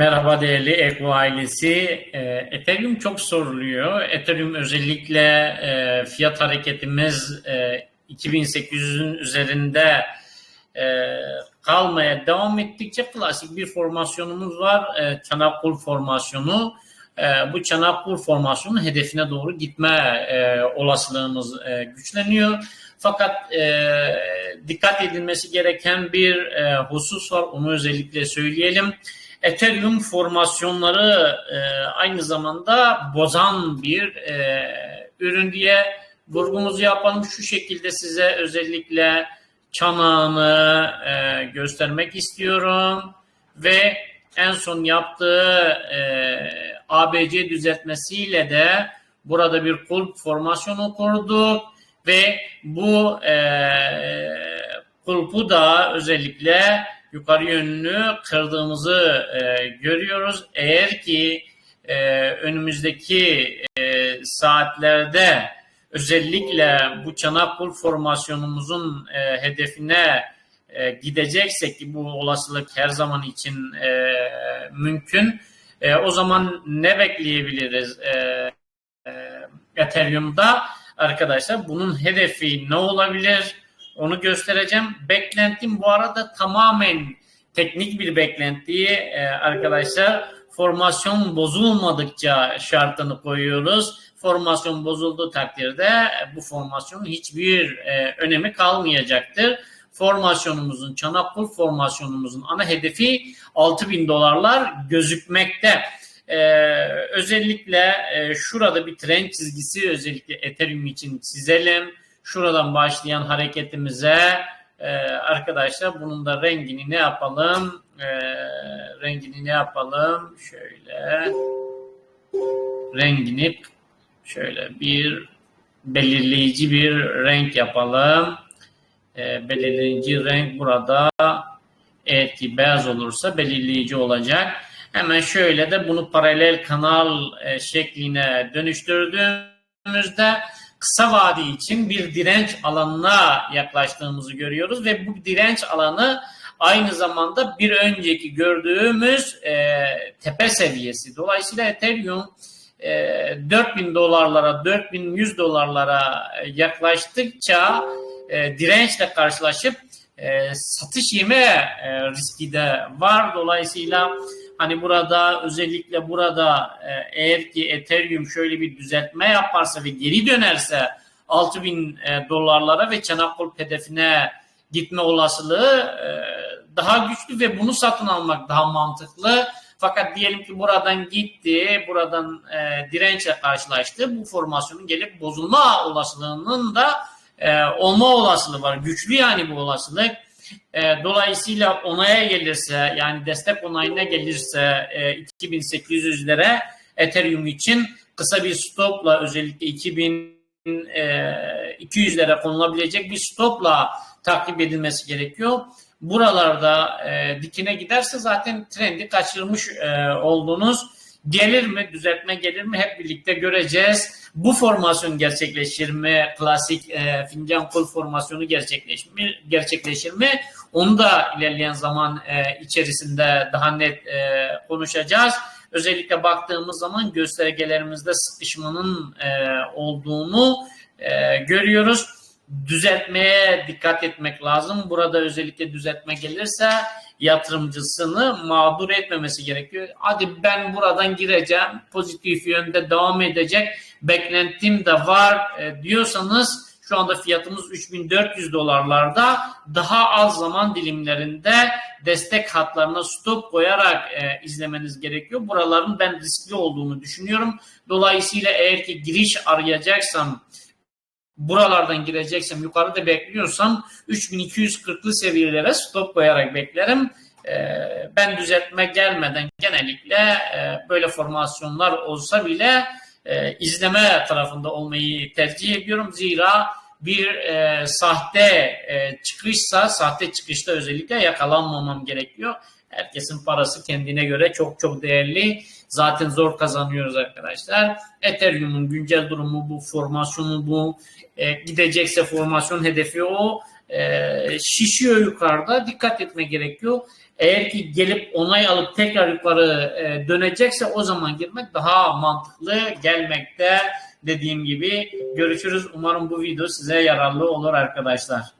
Merhaba değerli Eko ailesi. E, Ethereum çok soruluyor. Ethereum özellikle e, fiyat hareketimiz e, 2800'ün üzerinde e, kalmaya devam ettikçe klasik bir formasyonumuz var. E, Çanakkul formasyonu. E, bu Çanakkul formasyonu hedefine doğru gitme e, olasılığımız e, güçleniyor. Fakat e, dikkat edilmesi gereken bir e, husus var. Onu özellikle söyleyelim. Ethereum formasyonları e, aynı zamanda bozan bir e, ürün diye vurgumuzu yapalım. Şu şekilde size özellikle çanağını e, göstermek istiyorum ve en son yaptığı e, ABC düzeltmesiyle de burada bir kulp formasyonu kurduk ve bu e, kulpu da özellikle yukarı yönlü kırdığımızı e, görüyoruz. Eğer ki e, önümüzdeki e, saatlerde özellikle bu Çanakkul formasyonumuzun e, hedefine e, gideceksek ki bu olasılık her zaman için e, mümkün. E, o zaman ne bekleyebiliriz e, e, Ethereum'da? Arkadaşlar bunun hedefi ne olabilir? Onu göstereceğim. Beklentim bu arada tamamen teknik bir beklenti e, arkadaşlar. Formasyon bozulmadıkça şartını koyuyoruz. Formasyon bozulduğu takdirde bu formasyonun hiçbir e, önemi kalmayacaktır. Formasyonumuzun, Çanakkul formasyonumuzun ana hedefi 6000 dolarlar gözükmekte. Ee, özellikle e, şurada bir trend çizgisi özellikle Ethereum için çizelim. Şuradan başlayan hareketimize e, arkadaşlar bunun da rengini ne yapalım? E, rengini ne yapalım? Şöyle rengini şöyle bir belirleyici bir renk yapalım. E, belirleyici renk burada eğer beyaz olursa belirleyici olacak. Hemen şöyle de bunu paralel kanal e, şekline dönüştürdüğümüzde kısa vade için bir direnç alanına yaklaştığımızı görüyoruz ve bu direnç alanı aynı zamanda bir önceki gördüğümüz e, tepe seviyesi. Dolayısıyla Ethereum e, 4000 dolarlara, 4100 dolarlara yaklaştıkça e, dirençle karşılaşıp e, satış yeme e, riski de var. Dolayısıyla Hani burada özellikle burada e, eğer ki Ethereum şöyle bir düzeltme yaparsa ve geri dönerse 6000 e, dolarlara ve Çanakkol hedefine gitme olasılığı e, daha güçlü ve bunu satın almak daha mantıklı. Fakat diyelim ki buradan gitti, buradan e, dirençle karşılaştı. Bu formasyonun gelip bozulma olasılığının da e, olma olasılığı var. Güçlü yani bu olasılık. E, dolayısıyla onaya gelirse yani destek onayına gelirse e, 2800'lere Ethereum için kısa bir stopla özellikle 2200'lere e, konulabilecek bir stopla takip edilmesi gerekiyor. Buralarda e, dikine giderse zaten trendi kaçırmış e, olduğunuz gelir mi, düzeltme gelir mi hep birlikte göreceğiz. Bu formasyon gerçekleşir mi? Klasik e, fincan kol formasyonu gerçekleşir mi? Gerçekleşir mi? Onu da ilerleyen zaman e, içerisinde daha net e, konuşacağız. Özellikle baktığımız zaman göstergelerimizde sıkışmanın e, olduğunu e, görüyoruz. Düzeltmeye dikkat etmek lazım. Burada özellikle düzeltme gelirse yatırımcısını mağdur etmemesi gerekiyor. Hadi ben buradan gireceğim, pozitif yönde devam edecek, beklentim de var e, diyorsanız şu anda fiyatımız 3400 dolarlarda daha az zaman dilimlerinde destek hatlarına stop koyarak e, izlemeniz gerekiyor. Buraların ben riskli olduğunu düşünüyorum. Dolayısıyla eğer ki giriş arayacaksam buralardan gireceksem yukarıda bekliyorsam 3240'lı seviyelere stop koyarak beklerim. Ee, ben düzeltme gelmeden genellikle e, böyle formasyonlar olsa bile e, izleme tarafında olmayı tercih ediyorum. Zira bir e, sahte e, çıkışsa, sahte çıkışta özellikle yakalanmamam gerekiyor. Herkesin parası kendine göre çok çok değerli. Zaten zor kazanıyoruz arkadaşlar. Ethereum'un güncel durumu bu, formasyonu bu. E, gidecekse formasyon hedefi o. E, şişiyor yukarıda. Dikkat etme gerekiyor. Eğer ki gelip onay alıp tekrar yukarı e, dönecekse o zaman girmek daha mantıklı gelmekte. Dediğim gibi görüşürüz. Umarım bu video size yararlı olur arkadaşlar.